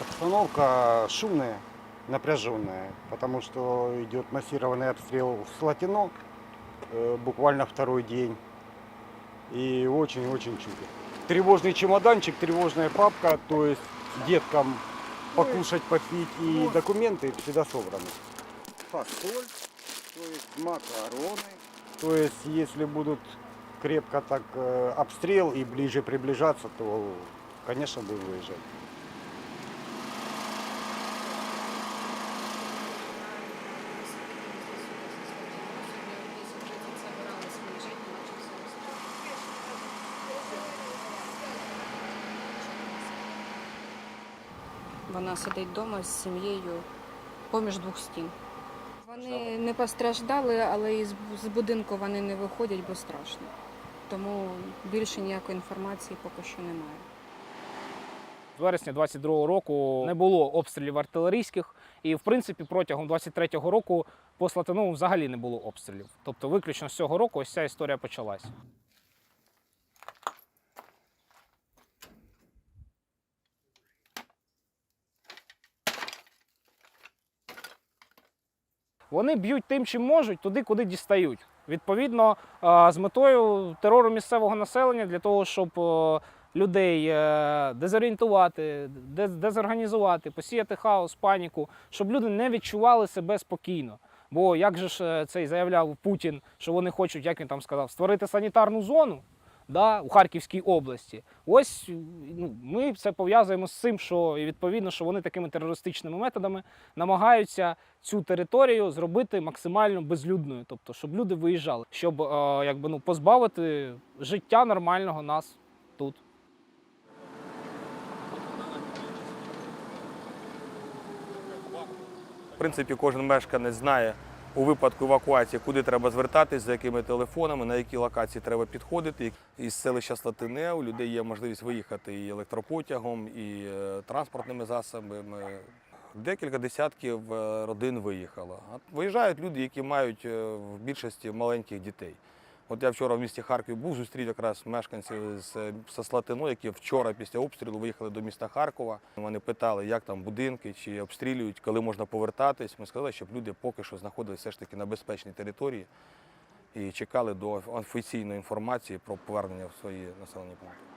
Обстановка шумная, напряженная, потому что идет массированный обстрел в Слатино э, буквально второй день. И очень-очень чудо. Тревожный чемоданчик, тревожная папка, то есть деткам покушать, попить и документы всегда собраны. Фасоль, то есть макароны. То есть если будут крепко так э, обстрел и ближе приближаться, то, конечно, будем выезжать. Вона сидить вдома з сім'єю поміж двох стін. Вони не постраждали, але із з будинку вони не виходять, бо страшно. Тому більше ніякої інформації поки що немає. З вересня 22-го року не було обстрілів артилерійських, і в принципі протягом 23-го року по Слатинову взагалі не було обстрілів. Тобто, виключно з цього року ось ця історія почалась. Вони б'ють тим, чим можуть, туди, куди дістають. Відповідно, з метою терору місцевого населення для того, щоб е, людей е, дезорієнтувати, дез- дезорганізувати, посіяти хаос, паніку, щоб люди не відчували себе спокійно. Бо як же ж е, цей заявляв Путін, що вони хочуть, як він там сказав, створити санітарну зону да, у Харківській області. Ось ну, ми це пов'язуємо з цим, що відповідно, що вони такими терористичними методами намагаються цю територію зробити максимально безлюдною, тобто, щоб люди виїжджали, щоб е, якби, ну, позбавити життя нормального нас тут. В принципі, кожен мешканець знає у випадку евакуації, куди треба звертатись, за якими телефонами, на які локації треба підходити. Із селища Слатине у людей є можливість виїхати і електропотягом, і е, транспортними засобами. Декілька десятків е, родин виїхало. Виїжджають люди, які мають е, в більшості маленьких дітей. От я вчора в місті Харків був, зустрів якраз мешканців з е, Слатино, які вчора після обстрілу виїхали до міста Харкова. Вони питали, як там будинки, чи обстрілюють, коли можна повертатись. Ми сказали, щоб люди поки що знаходилися все ж таки на безпечній території і чекали до офіційної інформації про повернення в свої населені пункти.